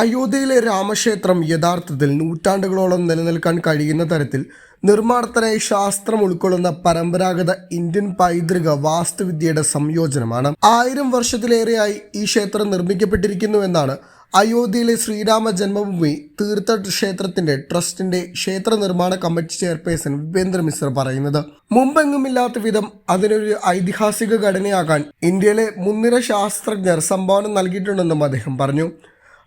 അയോധ്യയിലെ രാമക്ഷേത്രം യഥാർത്ഥത്തിൽ നൂറ്റാണ്ടുകളോളം നിലനിൽക്കാൻ കഴിയുന്ന തരത്തിൽ നിർമ്മാണത്തിനായി ശാസ്ത്രം ഉൾക്കൊള്ളുന്ന പരമ്പരാഗത ഇന്ത്യൻ പൈതൃക വാസ്തുവിദ്യയുടെ സംയോജനമാണ്. ആയിരം വർഷത്തിലേറെയായി ഈ ക്ഷേത്രം നിർമ്മിക്കപ്പെട്ടിരിക്കുന്നു എന്നാണ് അയോധ്യയിലെ ശ്രീരാമ ജന്മഭൂമി തീർത്ഥ ക്ഷേത്രത്തിന്റെ ട്രസ്റ്റിന്റെ ക്ഷേത്ര നിർമ്മാണ കമ്മിറ്റി ചെയർപേഴ്സൺ വിപേന്ദ്ര മിശ്ര പറയുന്നത്. മുമ്പെങ്ങുമില്ലാത്ത വിധം അതിനൊരു ഐതിഹാസിക ഘടനയാകാൻ ഇന്ത്യയിലെ മുൻനിര ശാസ്ത്രജ്ഞർ സംഭാവന നൽകിയിട്ടുണ്ടെന്നും അദ്ദേഹം പറഞ്ഞു.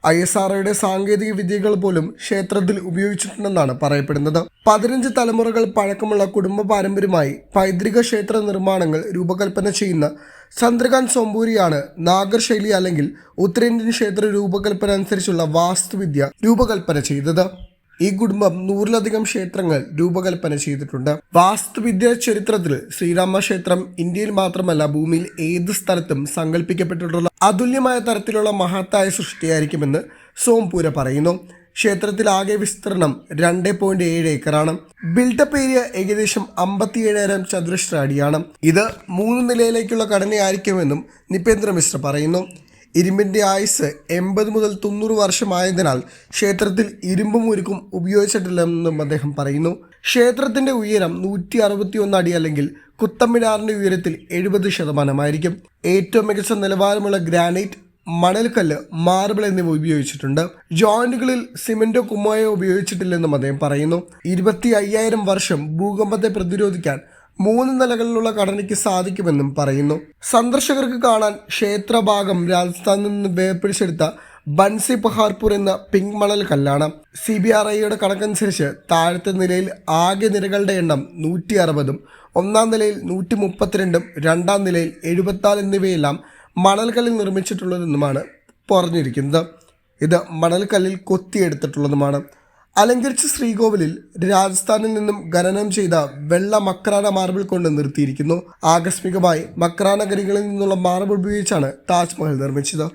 ഐ എസ് ആർ ഒയുടെ സാങ്കേതിക വിദ്യകൾ പോലും ക്ഷേത്രത്തിൽ ഉപയോഗിച്ചിട്ടുണ്ടെന്നാണ് പറയപ്പെടുന്നത്. പതിനഞ്ച് തലമുറകൾ പഴക്കമുള്ള കുടുംബ പാരമ്പര്യമായി പൈതൃക ക്ഷേത്ര നിർമ്മാണങ്ങൾ രൂപകൽപ്പന ചെയ്യുന്ന ചന്ദ്രകാന്ത് സോമ്പൂരിയാണ് നാഗർ ശൈലി അല്ലെങ്കിൽ ഉത്തരേന്ത്യൻ ക്ഷേത്ര രൂപകൽപ്പന അനുസരിച്ചുള്ള വാസ്തുവിദ്യ രൂപകൽപ്പന ചെയ്തത്. ഈ കുടുംബം നൂറിലധികം ക്ഷേത്രങ്ങൾ രൂപകൽപ്പന ചെയ്തിട്ടുണ്ട്. വാസ്തുവിദ്യ ചരിത്രത്തിൽ ശ്രീരാമ ക്ഷേത്രം ഇന്ത്യയിൽ മാത്രമല്ല ഭൂമിയിൽ ഏത് സ്ഥലത്തും സങ്കല്പിക്കപ്പെട്ടിട്ടുള്ള അതുല്യമായ തരത്തിലുള്ള മഹത്തായ സൃഷ്ടിയായിരിക്കുമെന്ന് സോംപൂര പറയുന്നു. ക്ഷേത്രത്തിൽ ആകെ വിസ്തീർണം രണ്ട് പോയിന്റ് ഏഴ് ഏക്കറാണ്. ബിൽഡപ്പ് ഏരിയ ഏകദേശം അമ്പത്തി ഏഴായിരം ചതുരശ്ര അടിയാണ്. ഇത് മൂന്ന് നിലയിലേക്കുള്ള ഘടനയായിരിക്കുമെന്നും നിപേന്ദ്ര മിശ്ര പറയുന്നു. ഇരുമ്പിന്റെ ആയുസ് എൺപത് മുതൽ തൊണ്ണൂറ് വർഷമായതിനാൽ ക്ഷേത്രത്തിൽ ഇരുമ്പും ഉരുക്കും ഉപയോഗിച്ചിട്ടില്ലെന്നും അദ്ദേഹം പറയുന്നു. ക്ഷേത്രത്തിന്റെ ഉയരം നൂറ്റി അറുപത്തി ഒന്ന് അടി അല്ലെങ്കിൽ കുത്തമ്മിനാറിന്റെ ഉയരത്തിൽ എഴുപത് ശതമാനമായിരിക്കും. ഏറ്റവും മികച്ച നിലവാരമുള്ള ഗ്രാനൈറ്റ് മണൽക്കല്ല് മാർബിൾ എന്നിവ ഉപയോഗിച്ചിട്ടുണ്ട്. ജോയിന്റുകളിൽ സിമെന്റോ കുമ്മായോ ഉപയോഗിച്ചിട്ടില്ലെന്നും അദ്ദേഹം പറയുന്നു. ഇരുപത്തി അയ്യായിരം വർഷം ഭൂകമ്പത്തെ പ്രതിരോധിക്കാൻ മൂന്ന് നിലകളിലുള്ള ഘടനയ്ക്ക് സാധിക്കുമെന്നും പറയുന്നു. സന്ദർശകർക്ക് കാണാൻ ക്ഷേത്രഭാഗം രാജസ്ഥാനിൽ നിന്ന് വേർപിടിച്ചെടുത്ത ബൻസി പഹാർപൂർ എന്ന പിങ്ക് മണൽ കല്ലാണ്. സി ബി ആർ ഐയുടെ കണക്കനുസരിച്ച് താഴത്തെ നിലയിൽ ആകെ നിരകളുടെ എണ്ണം നൂറ്റി അറുപതും ഒന്നാം നിലയിൽ നൂറ്റി മുപ്പത്തിരണ്ടും രണ്ടാം നിലയിൽ എഴുപത്തിനാല് എന്നിവയെല്ലാം മണൽക്കല്ലിൽ നിർമ്മിച്ചിട്ടുള്ളതെന്നുമാണ് പറഞ്ഞിരിക്കുന്നത്. ഇത് മണൽക്കല്ലിൽ കൊത്തിയെടുത്തിട്ടുള്ളതുമാണ്. അലങ്കരിച്ച ശ്രീകോവിലിൽ രാജസ്ഥാനിൽ നിന്നും ഖനനം ചെയ്ത വെള്ള മക്രാന മാർബിൾ കൊണ്ട് നിർത്തിയിരിക്കുന്നു. ആകസ്മികമായി മക്രാനഗരികളിൽ നിന്നുള്ള മാർബിൾ ഉപയോഗിച്ചാണ് താജ്മഹൽ നിർമ്മിച്ചത്.